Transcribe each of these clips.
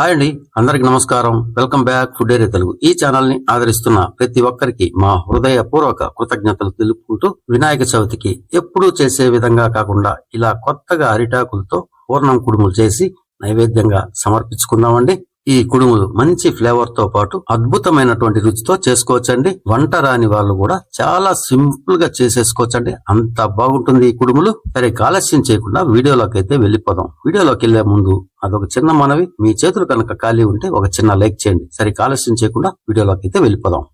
Hi అండి అందరికి నమస్కారం. Welcome back food area Telugu. ఈ ఛానల్ని ఆదరిస్తున్న ప్రతి ఒక్కరికి మా హృదయపూర్వక కృతజ్ఞతలు తెలుపుకుంటూ వినాయక చవితికి ఎప్పుడూ చేసే విధంగా కాకుండా ఇలా కొత్తగా అరిటాకులతో పూర్ణం కుడుములు చేసి నైవేద్యంగా సమర్పించుకుందామండి. ఈ కుడుములు మంచి ఫ్లేవర్తో పాటు అద్భుతమైనటువంటి రుచితో చేసుకోవచ్చండి. వంట రాని వాళ్ళు కూడా చాలా సింపుల్గా చేసేసుకోవచ్చండి. అంత బాగుంటుంది ఈ కుడుములు. సరే ఆలస్యం చేయకుండా వీడియోలోకి అయితే వెళ్ళిపోదాం. వీడియోలోకి వెళ్ళే ముందు అదొక చిన్న మనవి. మీ చేతులు కనుక ఖాళీ ఉంటే ఒక చిన్న లైక్ చేయండి. సరే ఆలస్యం చేయకుండా వీడియోలోకి అయితే వెళ్ళిపోదాం.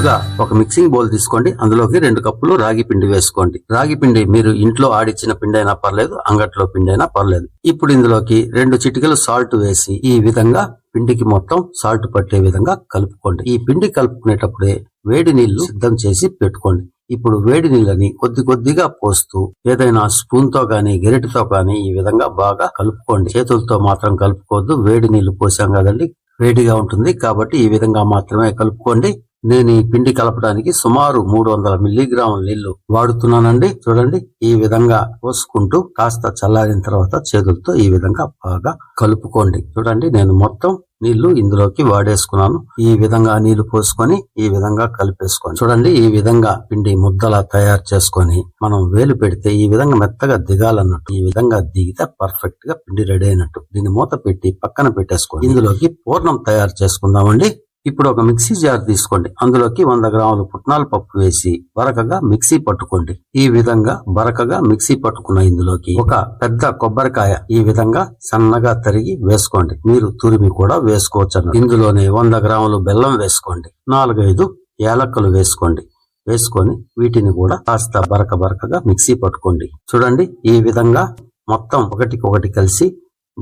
ముందుగా ఒక మిక్సింగ్ బౌల్ తీసుకోండి. అందులోకి రెండు కప్పులు రాగి పిండి వేసుకోండి. రాగి పిండి మీరు ఇంట్లో ఆడిచ్చిన పిండి అయినా పర్లేదు అంగట్లో పిండి అయినా పర్లేదు. ఇప్పుడు ఇందులోకి రెండు చిటికలు సాల్ట్ వేసి ఈ విధంగా పిండికి మొత్తం సాల్ట్ పట్టే విధంగా కలుపుకోండి. ఈ పిండి కలుపుకునేటప్పుడే వేడి నీళ్ళు సిద్ధం చేసి పెట్టుకోండి. ఇప్పుడు వేడి నీళ్ళని కొద్ది కొద్దిగా పోస్తూ ఏదైనా స్పూన్తో గాని గెరిటితో గాని ఈ విధంగా బాగా కలుపుకోండి. చేతులతో మాత్రం కలుపుకోవద్దు. వేడి నీళ్ళు పోసాం కదండి వేడిగా ఉంటుంది కాబట్టి ఈ విధంగా మాత్రమే కలుపుకోండి. నేను ఈ పిండి కలపడానికి సుమారు మూడు వందల మిల్లీగ్రాముల నీళ్ళు వాడుతున్నానండి. చూడండి ఈ విధంగా పోసుకుంటూ కాస్త చల్లారిన తర్వాత చేతులతో ఈ విధంగా బాగా కలుపుకోండి. చూడండి నేను మొత్తం నీళ్ళు ఇందులోకి వాడేసుకున్నాను. ఈ విధంగా నీళ్ళు పోసుకొని ఈ విధంగా కలిపేసుకొని చూడండి ఈ విధంగా పిండి ముద్దలా తయారు చేసుకొని మనం వేలు పెడితే ఈ విధంగా మెత్తగా దిగాలన్నట్టు ఈ విధంగా దిగితే పర్ఫెక్ట్గా పిండి రెడీ అయినట్టు. దీన్ని మూత పెట్టి పక్కన పెట్టేసుకొని ఇందులోకి పూర్ణం తయారు చేసుకుందామండి. ఇప్పుడు ఒక మిక్సీ జార్ తీసుకోండి. అందులోకి వంద గ్రాములు పుట్నాల పప్పు వేసి బరకగా మిక్సీ పట్టుకోండి. ఈ విధంగా బరకగా మిక్సీ పట్టుకున్న ఇందులోకి ఒక పెద్ద కొబ్బరికాయ ఈ విధంగా సన్నగా తరిగి వేసుకోండి. మీరు తురిమి కూడా వేసుకోవచ్చు ఇందులోనే వంద గ్రాములు బెల్లం వేసుకోండి. నాలుగైదు ఏలక్కలు వేసుకోండి. వేసుకొని వీటిని కూడా కాస్త బరక బరకగా మిక్సీ పట్టుకోండి. చూడండి ఈ విధంగా మొత్తం ఒకటికొకటి కలిసి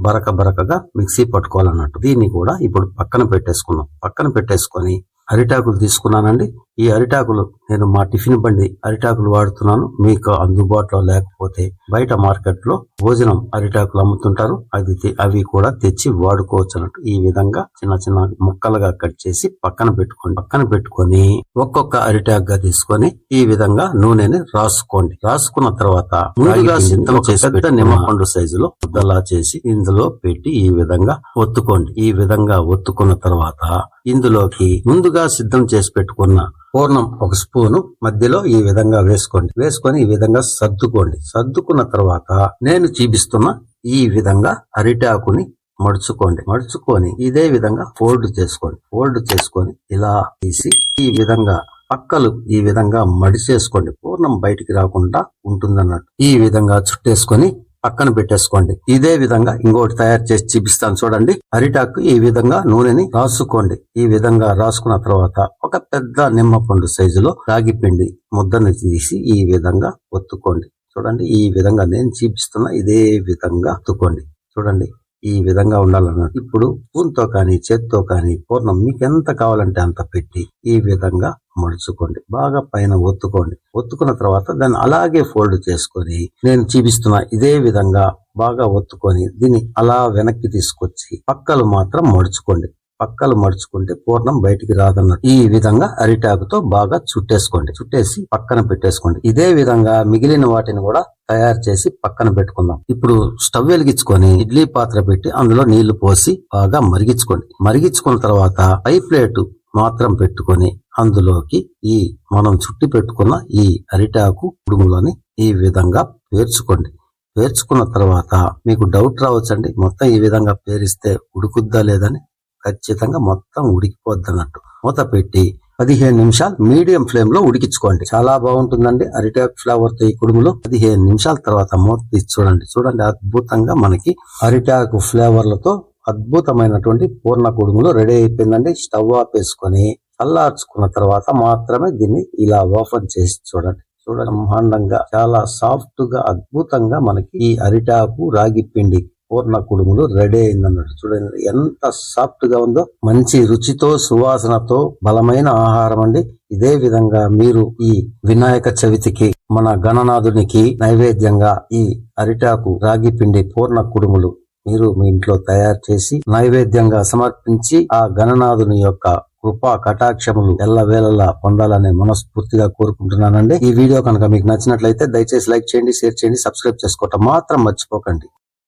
బరక బరకగా మిక్సీ పట్టుకోవాలన్నట్టు. దీన్ని కూడా ఇప్పుడు పక్కన పెట్టేసుకున్నాం పక్కన పెట్టేసుకొని అరిటాకులు తీసుకున్నానండి. ఈ అరిటాకులు నేను మా టిఫిన్ బండి అరిటాకులు వాడుతున్నాను. మీకు అందుబాటులో లేకపోతే బయట మార్కెట్లో భోజనం అరిటాకులు అమ్ముతుంటారు. అది అవి కూడా తెచ్చి వాడుకోవచ్చు అన్నట్టు ఈ విధంగా చిన్న చిన్న ముక్కలుగా కట్ చేసి పక్కన పెట్టుకోండి. పక్కన పెట్టుకొని ఒక్కొక్క అరిటాక్గా తీసుకొని ఈ విధంగా నూనెని రాసుకోండి. రాసుకున్న తర్వాత ముందుగా సిద్ధం చేసి పెద్ద నిమ్మపండు సైజులో ముద్దలా చేసి ఇందులో పెట్టి ఈ విధంగా ఒత్తుకోండి. ఈ విధంగా ఒత్తుకున్న తర్వాత ఇందులోకి ముందుగా సిద్ధం చేసి పెట్టుకున్న పూర్ణం ఒక స్పూను మధ్యలో ఈ విధంగా వేసుకోండి. వేసుకొని ఈ విధంగా సర్దుకోండి. సర్దుకున్న తర్వాత నేను చూపిస్తున్న ఈ విధంగా అరిటాకుని మడుచుకోండి. మడుచుకొని ఇదే విధంగా ఫోల్డ్ చేసుకోండి. ఫోల్డ్ చేసుకొని ఇలా తీసి ఈ విధంగా పక్కలు ఈ విధంగా మడిచేసుకోండి. పూర్ణం బయటికి రాకుండా ఉంటుందన్నట్టు. ఈ విధంగా చుట్టేసుకొని పక్కన పెట్టేసుకోండి. ఇదే విధంగా ఇంకోటి తయారు చేసి చూపిస్తాను చూడండి. అరిటాకు ఈ విధంగా నూనెని రాసుకోండి. ఈ విధంగా రాసుకున్న తర్వాత ఒక పెద్ద నిమ్మపండు సైజులో రాగి పిండి ముద్దను తీసి ఈ విధంగా ఒత్తుకోండి. చూడండి ఈ విధంగా నేను చూపిస్తున్న ఇదే విధంగా ఒత్తుకోండి. చూడండి. ఈ విధంగా ఉండాలన్నట్టు ఇప్పుడు స్పూన్తో కానీ చేత్తో కానీ పూర్ణం మీకు ఎంత కావాలంటే అంత పెట్టి ఈ విధంగా మడుచుకోండి. బాగా పైన ఒత్తుకోండి. ఒత్తుకున్న తర్వాత దాన్ని అలాగే ఫోల్డ్ చేసుకొని నేను చూపిస్తున్న ఇదే విధంగా బాగా ఒత్తుకొని దీన్ని అలా వెనక్కి తీసుకొచ్చి పక్కలు మాత్రం మడుచుకోండి. పక్కలు మడుచుకుంటే పూర్ణం బయటికి రాదన్నట్టు. ఈ విధంగా అరిటాకుతో బాగా చుట్టేసుకోండి. చుట్టేసి పక్కన పెట్టేసుకోండి. ఇదే విధంగా మిగిలిన వాటిని కూడా తయారు చేసి పక్కన పెట్టుకుందాం. ఇప్పుడు స్టవ్ వెలిగించుకొని ఇడ్లీ పాత్ర పెట్టి అందులో నీళ్ళు పోసి బాగా మరిగించుకోండి. మరిగించుకున్న తర్వాత పై ప్లేటు మాత్రం పెట్టుకొని అందులోకి ఈ మనం చుట్టి పెట్టుకున్న ఈ అరిటాకు కుడుములని ఈ విధంగా పేర్చుకోండి. పేర్చుకున్న తర్వాత మీకు డౌట్ రావచ్చండి. మొత్తం ఈ విధంగా పేరిస్తే ఉడుకుద్దా లేదని ఖచ్చితంగా మొత్తం ఉడికిపోద్ది అన్నట్టు మూత పెట్టి పదిహేను నిమిషాలు మీడియం ఫ్లేమ్లో ఉడికించుకోండి. చాలా బాగుంటుందండి. అరిటాక్ ఫ్లేవర్తో ఈ కుడుములు పదిహేను నిమిషాల తర్వాత మూత తీసి చూడండి. చూడండి అద్భుతంగా మనకి అరిటాకు ఫ్లేవర్లతో అద్భుతమైనటువంటి పూర్ణ కుడుములు రెడీ అయిపోయిందండి. స్టవ్ ఆఫ్ వేసుకొని చల్లార్చుకున్న తర్వాత మాత్రమే దీన్ని ఇలా ఓపెన్ చేసి చూడండి. చూడండి బ్రహ్మాండంగా చాలా సాఫ్ట్గా అద్భుతంగా మనకి ఈ అరిటాకు రాగి పిండి పూర్ణ కుడుములు రెడీ అయిందన్నట్టు చూడండి ఎంత సాఫ్ట్గా ఉందో మంచి రుచితో సువాసనతో బలమైన ఆహారం అండి. ఇదే విధంగా మీరు ఈ వినాయక చవితికి మన గణనాథునికి నైవేద్యంగా ఈ అరిటాకు రాగి పిండి పూర్ణ కుడుములు మీరు మీ ఇంట్లో తయారు చేసి నైవేద్యంగా సమర్పించి ఆ గణనాథుని యొక్క కృపా కటాక్షములు ఎల్ల వేళలా పొందాలని మనస్ఫూర్తిగా కోరుకుంటున్నానండి. ఈ వీడియో కనుక మీకు నచ్చినట్లయితే దయచేసి లైక్ చేయండి షేర్ చేయండి సబ్స్క్రైబ్ చేసుకోవటం మాత్రం మర్చిపోకండి.